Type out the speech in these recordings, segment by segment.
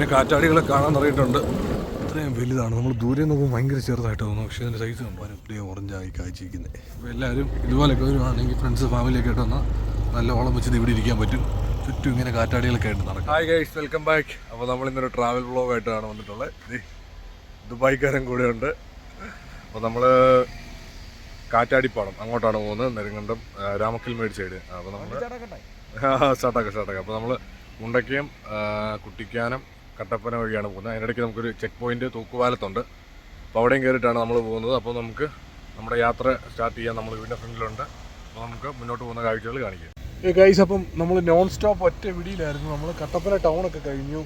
ഇങ്ങനെ കാറ്റാടികളെ കാണാൻ തുടങ്ങിയിട്ടുണ്ട് ഇത്രയും വലുതാണ്. നമ്മൾ ദൂരെ നോക്കുമ്പോൾ ഭയങ്കര ചെറുതായിട്ട് തോന്നുന്നു. പക്ഷേ അതിന്റെ സൈസ് കമ്പാനും ഇത്രയും ഓറഞ്ചായി കാഴ്ചയിരിക്കുന്നത് അപ്പോൾ എല്ലാവരും ഇതുപോലെയൊക്കെ വരുവാണെങ്കിൽ ഫ്രണ്ട്സ് ഫാമിലിയൊക്കെ ആയിട്ട് വന്നാൽ നല്ല ഓളം വെച്ചത് ഇവിടെ ഇരിക്കാൻ പറ്റും. ചുറ്റും ഇങ്ങനെ കാറ്റാടികളൊക്കെ ആയിട്ട് നടക്കും. ഹായ് ഗൈസ് വെൽക്കം ബാക്ക് അപ്പോൾ നമ്മൾ ഇന്നൊരു ട്രാവൽ ബ്ലോഗായിട്ടാണ് വന്നിട്ടുള്ളത്. ദേ, ദുബായ്ക്കാരൻ കൂടെ ഉണ്ട്. അപ്പോൾ നമ്മൾ കാറ്റാടിപ്പാടം അങ്ങോട്ടാണ് പോകുന്നത്. നെരുങ്കണ്ടം രാമക്കൽ രാമക്കൽമേട് സൈഡ് അപ്പോൾ നമ്മൾ സ്റ്റാർട്ടാക്കാം സ്റ്റാർട്ടാക്കാം അപ്പോൾ നമ്മൾ മുണ്ടക്കയം കുട്ടിക്കാനം കട്ടപ്പന വഴിയാണ് പോകുന്നത്. അതിനിടയ്ക്ക് നമുക്കൊരു ചെക്ക് പോയിന്റ് തൂക്കുപാലത്തുണ്ട്. അപ്പോൾ അവിടെയും കയറിയിട്ടാണ് നമ്മൾ പോകുന്നത്. അപ്പോൾ നമുക്ക് നമ്മുടെ യാത്ര സ്റ്റാർട്ട് ചെയ്യാൻ നമ്മൾ വീടിന്റെ ഫ്രണ്ടിലുണ്ട്. അപ്പോൾ നമുക്ക് മുന്നോട്ട് പോകുന്ന കാഴ്ചകൾ കാണിക്കാം. ഗൈസ് അപ്പം നമ്മൾ നോൺ സ്റ്റോപ്പ് ഒറ്റ വിടിയിലായിരുന്നു. നമ്മൾ കട്ടപ്പന ടൗണൊക്കെ കഴിഞ്ഞു.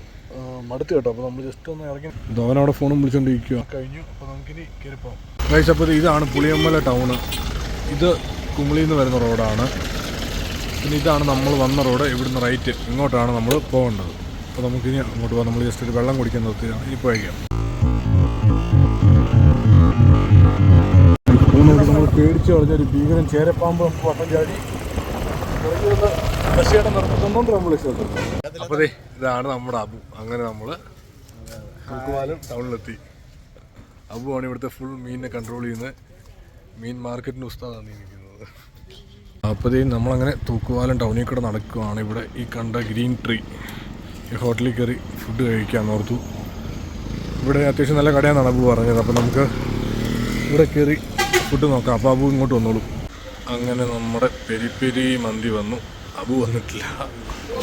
മടുത്ത് കേട്ടോ. അപ്പോൾ നമ്മൾ ജസ്റ്റ് ഒന്ന് ഇറങ്ങി. ധവനവിടെ ഫോണും വിളിച്ചുകൊണ്ടിരിക്കുക കഴിഞ്ഞു. അപ്പോൾ നമുക്കിനി കയറിപ്പോകാം ഗൈസ് അപ്പോൾ ഇതാണ് പുളിയമ്മല ടൗണ് ഇത് കുമളിയിൽ നിന്ന് വരുന്ന റോഡാണ് പിന്നെ ഇതാണ് നമ്മൾ വന്ന റോഡ് ഇവിടുന്ന് റൈറ്റ് ഇങ്ങോട്ടാണ് നമ്മൾ പോകേണ്ടത്. അപ്പോൾ നമുക്കിനി അങ്ങോട്ട് പോകാം നമ്മൾ ജസ്റ്റ് ഒരു വെള്ളം കുടിക്കാൻ നിർത്തിയാണ് ഈ പോയേക്കാം പോകുന്നോട്ട് നമ്മൾ പേടിച്ച് കളഞ്ഞൊരു ഭീകരൻ ചേരപ്പാമ്പ് നമുക്ക് വട്ടം ചാടി. അപ്പോൾ ദേ ഇതാണ് നമ്മുടെ അബു. അങ്ങനെ നമ്മൾ കുക്കുവാലം ടൗണിലെത്തി. അബു ആണ് ഇവിടുത്തെ ഫുൾ മീനിനെ കൺട്രോൾ ചെയ്യുന്നത്. മീൻ മാർക്കറ്റിന്റെ ഉസ്താദാണ് ഇരിക്കുന്നത് അപ്പോഴത്തേക്കും നമ്മളങ്ങനെ തൂക്കുവാലം ടൗണിൽ കൂടെ നടക്കുകയാണ് ഇവിടെ ഈ കണ്ട ഗ്രീൻ ട്രീ. ഹോട്ടലിൽ കയറി ഫുഡ് കഴിക്കാൻ ഓർത്തു. ഇവിടെ അത്യാവശ്യം നല്ല കടയാണെന്നാണ് അബു പറഞ്ഞത്. അപ്പോൾ നമുക്ക് ഇവിടെ കയറി ഫുഡ് നോക്കാം. അപ്പോൾ അബു ഇങ്ങോട്ട് വന്നോളൂ. അങ്ങനെ നമ്മുടെ പെരി പെരി മന്തി വന്നു. അബു വന്നിട്ടില്ല.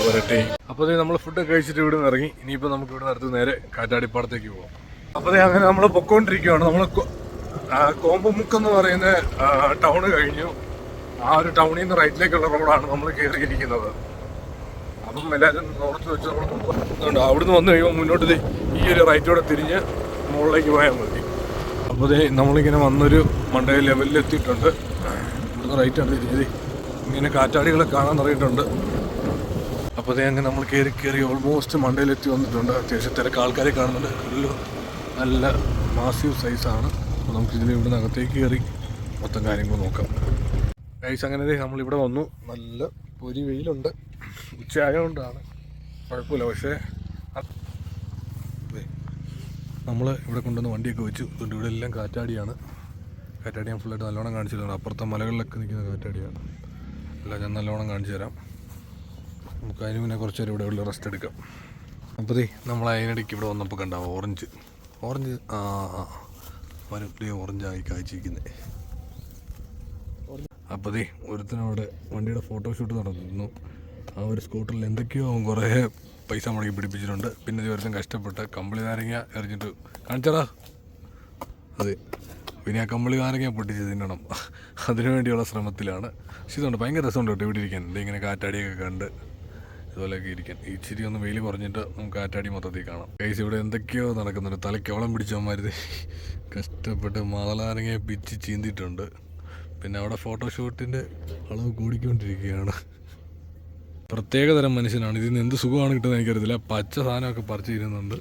വരട്ടെ. അപ്പോൾ നമ്മൾ ഫുഡ് കഴിച്ചിട്ട് ഇവിടെ നിന്ന് ഇറങ്ങി. ഇനിയിപ്പോൾ നമുക്ക് ഇവിടെ അടുത്ത് നേരെ കാറ്റാടിപ്പാടത്തേക്ക് പോകാം അപ്പോൾ അങ്ങനെ നമ്മൾ പൊക്കോണ്ടിരിക്കുകയാണ് നമ്മൾ കോമ്പമുക്ക് എന്ന് പറയുന്ന ടൗണ് കഴിഞ്ഞു. ആ ഒരു ടൗണിൽ നിന്ന് റൈറ്റിലേക്കുള്ള റോഡാണ് നമ്മൾ കയറിയിരിക്കുന്നത് അപ്പം എല്ലാവരും ഓർത്ത് വെച്ച് നമ്മൾ അവിടുന്ന് വന്നു കഴിയുമ്പോൾ മുന്നോട്ട് ഈ ഒരു റൈറ്റോടെ തിരിഞ്ഞ് മുകളിലേക്ക് പോയാൽ മതി. അപ്പോൾ നമ്മളിങ്ങനെ വന്നൊരു മണ്ടേ ലെവലിൽ എത്തിയിട്ടുണ്ട്. ഇവിടുന്ന് റൈറ്റാണ് തിരിഞ്ഞത് ഇങ്ങനെ കാറ്റാടികളെ കാണാൻ തുടങ്ങിയിട്ടുണ്ട്. അപ്പോൾ ദേ അങ്ങനെ നമ്മൾ കയറി കയറി ഓൾമോസ്റ്റ് മണ്ടയിലെത്തി വന്നിട്ടുണ്ട്. അത്യാവശ്യം തിരക്ക് ആൾക്കാരെ കാണുന്നുണ്ട്. കല്ല് നല്ല മാസീവ് സൈസാണ് അപ്പോൾ നമുക്ക് ഇതിൽ ഇവിടുന്ന് അകത്തേക്ക് കയറി മൊത്തം കാര്യങ്ങൾ നോക്കാം. ഗൈസ് അങ്ങനെ നമ്മളിവിടെ വന്നു. നല്ല പൊരി വെയിലുണ്ട്. ഉച്ചയായതുകൊണ്ടാണ്. കുഴപ്പമില്ല. പക്ഷേ നമ്മൾ ഇവിടെ കൊണ്ടുവന്ന് വണ്ടിയൊക്കെ വെച്ചു. അതുകൊണ്ട് ഇവിടെ എല്ലാം കാറ്റാടിയാണ്. കാറ്റാടി ഞാൻ ഫുള്ളായിട്ട് നല്ലോണം കാണിച്ചു തരാം അപ്പുറത്തെ മലകളിലൊക്കെ നിൽക്കുന്ന കാറ്റാടിയാണ്. എല്ലാം ഞാൻ നല്ലോണം കാണിച്ചു തരാം. നമുക്ക് അതിന് മുന്നേ കുറച്ച് നേരം ഇവിടെ ഉള്ള റെസ്റ്റ് എടുക്കാം. അപ്പോൾ ദേ നമ്മൾ അതിനിടയ്ക്ക് ഇവിടെ വന്നപ്പോൾ കണ്ട ഓറഞ്ച് ഓറഞ്ച് ആ ആ വരപ്പേ ഓറഞ്ചായി കാഴ്ചയിരിക്കുന്നത് അപ്പോൾ ദേ ഒരുത്തനവിടെ വണ്ടിയുടെ ഫോട്ടോഷൂട്ട് നടത്തുന്നു ആ ഒരു സ്കൂട്ടറിൽ എന്തൊക്കെയോ അവൻ കുറേ പൈസ മുടക്കി പിടിപ്പിച്ചിട്ടുണ്ട്. പിന്നെ ദിവസം കഷ്ടപ്പെട്ട് കമ്പിളി നാരങ്ങ എറിഞ്ഞിട്ട് കാണിച്ചടാ. അതെ പിന്നെ ആ കമ്പിളി നാരങ്ങ പൊട്ടിച്ച് തിന്നണം. അതിനു വേണ്ടിയുള്ള ശ്രമത്തിലാണ്. പക്ഷെ ഇതുണ്ട് ഭയങ്കര രസമുണ്ട് കേട്ടോ ഇവിടെ ഇരിക്കാൻ. ഇങ്ങനെ കാറ്റാടിയൊക്കെ കണ്ട് ഇതുപോലെയൊക്കെ ഇരിക്കാൻ. ഇച്ചിരി ഒന്ന് വെയിൽ കുറഞ്ഞിട്ട് നമുക്ക് കാറ്റാടി മൊത്തത്തിൽ കാണാം. കൈസ് ഇവിടെ എന്തൊക്കെയോ നടക്കുന്നുണ്ട്. തലയ്ക്കോളം പിടിച്ചവന്മാരുത് കഷ്ടപ്പെട്ട് മാതളാരങ്ങയെ പിച്ച് ചീന്തിയിട്ടുണ്ട്. പിന്നെ അവിടെ ഫോട്ടോഷൂട്ടിന്റെ അളവ് കൂടിക്കൊണ്ടിരിക്കുകയാണ്. പ്രത്യേകതരം മനുഷ്യനാണ്. ഇതിന് എന്ത് സുഖമാണ് കിട്ടുന്നത് എനിക്കറിയത്തില്ല. പച്ച സാധനമൊക്കെ പറിച്ച് തരുന്നുണ്ട്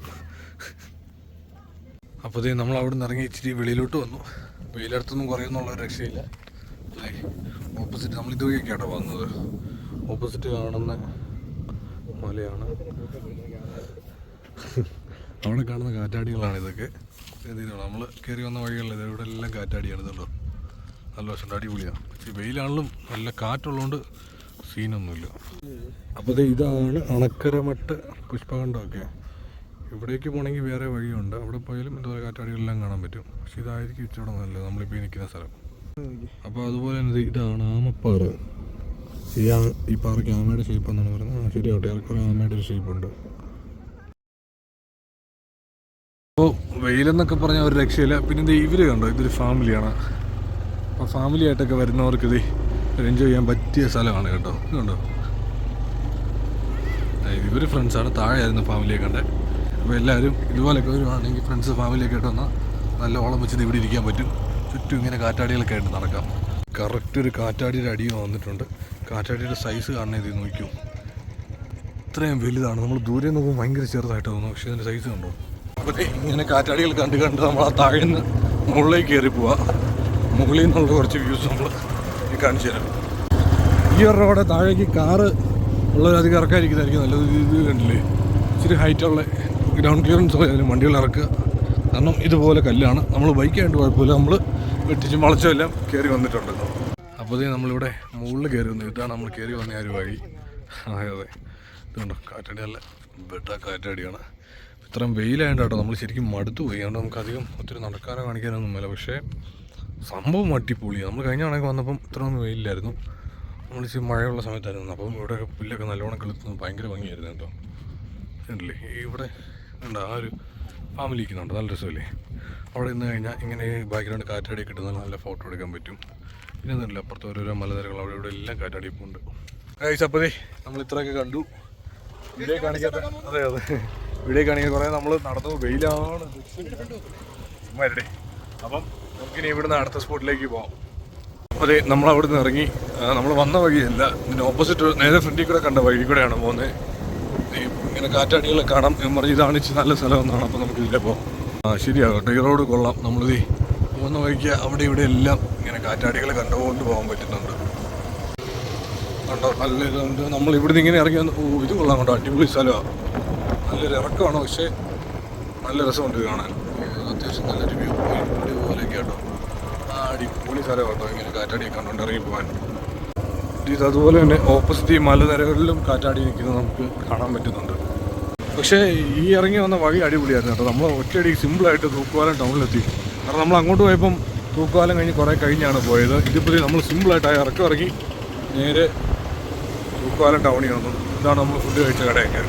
അപ്പോൾ ഇതേ നമ്മൾ അവിടെ നിന്ന് ഇറങ്ങി ഇച്ചിരി വെളിയിലോട്ട് വന്നു. വെയിലടുത്തൊന്നും കുറയുന്നുള്ള ഒരു രക്ഷയില്ല. ഓപ്പോസിറ്റ് നമ്മൾ ഇതുവഴിയൊക്കെയാണോ വന്നത്. ഓപ്പോസിറ്റ് കാണുന്ന മലയാണ്. അവിടെ കാണുന്ന കാറ്റാടികളാണ് ഇതൊക്കെ. നമ്മൾ കയറി വന്ന വഴികളിൽ ഇവിടെ എല്ലാം കാറ്റാടിയാണ്. ഇതുണ്ടോ? നല്ല വശമുണ്ട് അടിപൊളിയാണ് പക്ഷേ വെയിലാണെങ്കിലും നല്ല കാറ്റുള്ളതുകൊണ്ട് സീനൊന്നുമില്ല. അപ്പോൾ ഇതാണ് അണക്കരമട്ട് പുഷ്പകണ്ഠമൊക്കെ ഇവിടേക്ക് പോകണമെങ്കിൽ വേറെ വഴിയുണ്ട്. അവിടെ പോയാലും ഇതുപോലെ കാറ്റാടികളെല്ലാം കാണാൻ പറ്റും. പക്ഷെ ഇതായിരിക്കും ഇച്ചിരി നല്ലത്. നമ്മളിപ്പോൾ നിൽക്കുന്ന സ്ഥലം. അപ്പോൾ അതുപോലെ തന്നെ ഇതാണ് ആമപ്പാറ. ഈ ഈ പാറയ്ക്ക് ആമയുടെ ഷേപ്പ് എന്നാണ് പറയുന്നത്. ആ ശരിയാവട്ടെ. ഏറെക്കുറെ ആമയുടെ ഒരു ഷേപ്പ് ഉണ്ട്. അപ്പോൾ വെയിലെന്നൊക്കെ പറഞ്ഞാൽ ഒരു രക്ഷയില്ല. പിന്നെ ഇത് ഇവർ കണ്ടോ? ഇതൊരു ഫാമിലിയാണ് അപ്പോൾ ഫാമിലി ആയിട്ടൊക്കെ വരുന്നവർക്ക് ഇത് എൻജോയ് ചെയ്യാൻ പറ്റിയ സ്ഥലമാണ് കേട്ടോ. കണ്ടോ? ഇവർ ഫ്രണ്ട്സാണ് താഴെയായിരുന്നു ഫാമിലിയെ ഉണ്ട് അപ്പോൾ എല്ലാവരും ഇതുപോലെയൊക്കെ വരുവാണെങ്കിൽ ഫ്രണ്ട്സ് ഫാമിലിയൊക്കെ ആയിട്ട് വന്നാൽ നല്ല ഓളം വെച്ചിട്ട് ഇവിടെ ഇരിക്കാൻ പറ്റും. ചുറ്റും ഇങ്ങനെ കാറ്റാടികളൊക്കെ ആയിട്ട് നടക്കാം. കറക്റ്റ് ഒരു കാറ്റാടിയുടെ അടിയും വന്നിട്ടുണ്ട്. കാറ്റാടിയുടെ സൈസ് കാണുന്ന ഇത് നോക്കൂ ഇത്രയും വലുതാണ്. നമ്മൾ ദൂരെ നോക്കുമ്പോൾ ഭയങ്കര ചെറുതായിട്ട് തോന്നുന്നു. പക്ഷേ അതിന്റെ സൈസ് കണ്ടോ? അപ്പോൾ ഇങ്ങനെ കാറ്റാടികൾ കണ്ട് കണ്ട് നമ്മൾ ആ താഴെ നിന്ന് മുകളിലേക്ക് കയറി പോവാം മുകളിൽ നിന്നുള്ള കുറച്ച് വ്യൂസ് നമ്മൾ കാണിച്ചു തരാം. ഈ ഒരു റോഡ് താഴേക്ക് കാറ് ഉള്ളവരധികം ഇറക്കാതിരിക്കുന്നതായിരിക്കും നല്ലത്. ഇത് കണ്ടില്ലേ? ഇച്ചിരി ഹൈറ്റുള്ള ഗ്രൗണ്ട് ക്ലിയറൻസ് ആയാലും വണ്ടികൾ ഇറക്കുക. കാരണം ഇതുപോലെ കല്ലാണ്. നമ്മൾ ബൈക്കായിട്ട് കുഴപ്പമില്ല. നമ്മൾ വെട്ടിച്ചും വളച്ചും എല്ലാം കയറി വന്നിട്ടുണ്ട്. അപ്പോൾ നമ്മളിവിടെ മുകളിൽ കയറി വന്നു. ഇതാണ് നമ്മൾ കയറി വന്ന ആ ഒരു വഴി. അതെ അതെ. ഇതുകൊണ്ടോ കാറ്റടി അല്ല ബെട്ട കാറ്റടിയാണ്. ഇത്രയും വെയിലായതുകൊണ്ട് നമ്മൾ ശരിക്കും മടുത്തു പോയി അതുകൊണ്ട് നമുക്കധികം ഒത്തിരി നടക്കാനോ കാണിക്കാനൊന്നും ഇല്ല പക്ഷേ സംഭവം അടിപൊളിയാണ് നമ്മൾ കഴിഞ്ഞ കണക്ക് വന്നപ്പം ഇത്രയൊന്നും വെയിലില്ലായിരുന്നു. നമ്മൾ ഇച്ചിരി മഴയുള്ള സമയത്തായിരുന്നു. അപ്പം ഇവിടെ പുല്ലൊക്കെ നല്ലോണം കിളുത്തുന്നത് ഭയങ്കര ഭംഗിയായിരുന്നു കേട്ടോ. ഉണ്ടല്ലേ ഇവിടെ ഉണ്ട് ആ ഒരു ഫാമിലി ഇരിക്കുന്നുണ്ട്. നല്ല രസമല്ലേ? അവിടെ നിന്ന് കഴിഞ്ഞാൽ ഇങ്ങനെ ബാക്ക്ഗ്രൗണ്ട് കാറ്റാടി കിട്ടുന്ന നല്ല ഫോട്ടോ എടുക്കാൻ പറ്റും. പിന്നെ ഒന്നുമില്ല അപ്പുറത്ത് ഓരോരോ മലനിരകൾ അവിടെ ഇവിടെ എല്ലാം കാറ്റാടിപ്പുണ്ട്. കഴിച്ച അപ്പതേ നമ്മൾ ഇത്രയൊക്കെ കണ്ടു. ഇവിടെ കാണിക്കാത്ത അതെ അതെ. ഇവിടെ കാണിക്കാൻ കുറേ നമ്മൾ നടന്നു. വെയിലാണ്. അപ്പം നമുക്കിനി ഇവിടുന്ന് അടുത്ത സ്പോട്ടിലേക്ക് പോകാം അതെ നമ്മൾ അവിടെ നിന്ന് ഇറങ്ങി നമ്മൾ വന്ന വഴിയല്ല. ഇതിന് ഓപ്പോസിറ്റ് നേരെ ഫ്രണ്ടിൽ കൂടെ കണ്ട വഴി കൂടെയാണ് പോകുന്നത് ഇങ്ങനെ കാറ്റാടികളെ കാണാം പറഞ്ഞ് ഇതാണ് ഇച്ചിരി നല്ല സ്ഥലം എന്നാണ് അപ്പോൾ നമുക്ക് ഇതിലെ പോകാം ആ ശരിയാകട്ടെ. ഈ റോഡ് കൊള്ളാം. നമ്മളിത് പോകുന്ന വഴിക്ക് അവിടെ ഇവിടെ എല്ലാം ഇങ്ങനെ കാറ്റാടികളെ കണ്ടുകൊണ്ട് പോകാൻ പറ്റുന്നുണ്ട്. കണ്ടോ? നല്ല ഇതുണ്ട്. നമ്മൾ ഇവിടുന്ന് ഇങ്ങനെ ഇറങ്ങി ഓ ഇത് കൊള്ളാം കണ്ടോ? അടിപൊളി സ്ഥലമാണ് നല്ലൊരു ഇറക്കമാണ്. പക്ഷേ നല്ല രസമുണ്ട് കാണാൻ. അത്യാവശ്യം നല്ലൊരു വ്യൂ പോയിന്റ് കേട്ടോ. അടിപൊളി സ്ഥലം കേട്ടോ ഇങ്ങനെ കാറ്റാടി കണ്ടുകൊണ്ട് ഇറങ്ങി പോകാൻ ഇത് അതുപോലെ തന്നെ ഓപ്പോസിറ്റ് ഈ മലനിരകളിലും കാറ്റാടി നിൽക്കുന്നത് നമുക്ക് കാണാൻ പറ്റുന്നുണ്ട്. പക്ഷേ ഈ ഇറങ്ങി വന്ന വഴി അടിപൊളിയായിരുന്നു കേട്ടോ. നമ്മൾ ഒറ്റയടി സിമ്പിളായിട്ട് തൂക്കുവാലം ടൗണിലെത്തി കാരണം നമ്മൾ അങ്ങോട്ട് പോയപ്പം തൂക്കുവാലം കഴിഞ്ഞ് കുറേ കഴിഞ്ഞാണ് പോയത്. ഇതിപ്പോൾ നമ്മൾ സിമ്പിളായിട്ട് ആ ഇറക്കം ഇറങ്ങി നേരെ തൂക്കുവാലം ടൗണിൽ വന്നു. ഇതാണ് നമ്മൾ ഫുഡ് കഴിച്ച കടയൊക്കെ.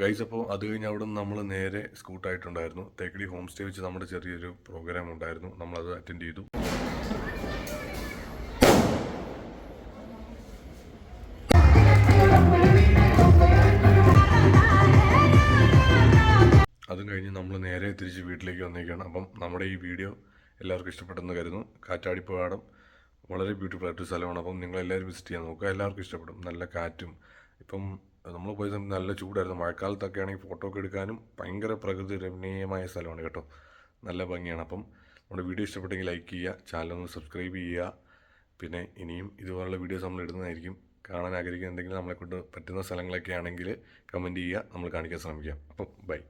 ഗൈസ് അപ്പോൾ അത് കഴിഞ്ഞ് അവിടെ നിന്ന് നമ്മൾ നേരെ സ്കൂട്ടായിട്ടുണ്ടായിരുന്നു. തേക്കടി ഹോം സ്റ്റേ വെച്ച് നമ്മുടെ ചെറിയൊരു പ്രോഗ്രാം ഉണ്ടായിരുന്നു. നമ്മളത് അറ്റൻഡ് ചെയ്തു. അതും കഴിഞ്ഞ് നമ്മൾ നേരെ തിരിച്ച് വീട്ടിലേക്ക് വന്നേക്കാണ്. അപ്പം നമ്മുടെ ഈ വീഡിയോ എല്ലാവർക്കും ഇഷ്ടപ്പെട്ടെന്ന് കരുതുന്നു. കാറ്റാടിപ്പാടം വളരെ ബ്യൂട്ടിഫുൾ ആയിട്ടൊരു സ്ഥലമാണ്. അപ്പം നിങ്ങളെല്ലാവരും വിസിറ്റ് ചെയ്യാൻ നോക്കുക. എല്ലാവർക്കും ഇഷ്ടപ്പെടും. നല്ല കാറ്റും. ഇപ്പം നമ്മൾ പോയ സമയത്ത് നല്ല ചൂടായിരുന്നു. മഴക്കാലത്തൊക്കെ ആണെങ്കിൽ ഫോട്ടോ ഒക്കെ എടുക്കാനും ഭയങ്കര പ്രകൃതി രമണീയമായ സ്ഥലമാണ് കേട്ടോ. നല്ല ഭംഗിയാണ്. അപ്പം നമ്മുടെ വീഡിയോ ഇഷ്ടപ്പെട്ടെങ്കിൽ ലൈക്ക് ചെയ്യുക ചാനൽ ഒന്ന് സബ്സ്ക്രൈബ് ചെയ്യുക. പിന്നെ ഇനിയും ഇതുപോലുള്ള വീഡിയോസ് നമ്മൾ ഇടുന്നതായിരിക്കും. കാണാൻ ആഗ്രഹിക്കുന്ന എന്തെങ്കിലും നമ്മളെ കൊണ്ട് പറ്റുന്ന സ്ഥലങ്ങളൊക്കെ ആണെങ്കിൽ കമന്റ് ചെയ്യുക. നമ്മൾ കാണിക്കാൻ ശ്രമിക്കാം. അപ്പം ബൈ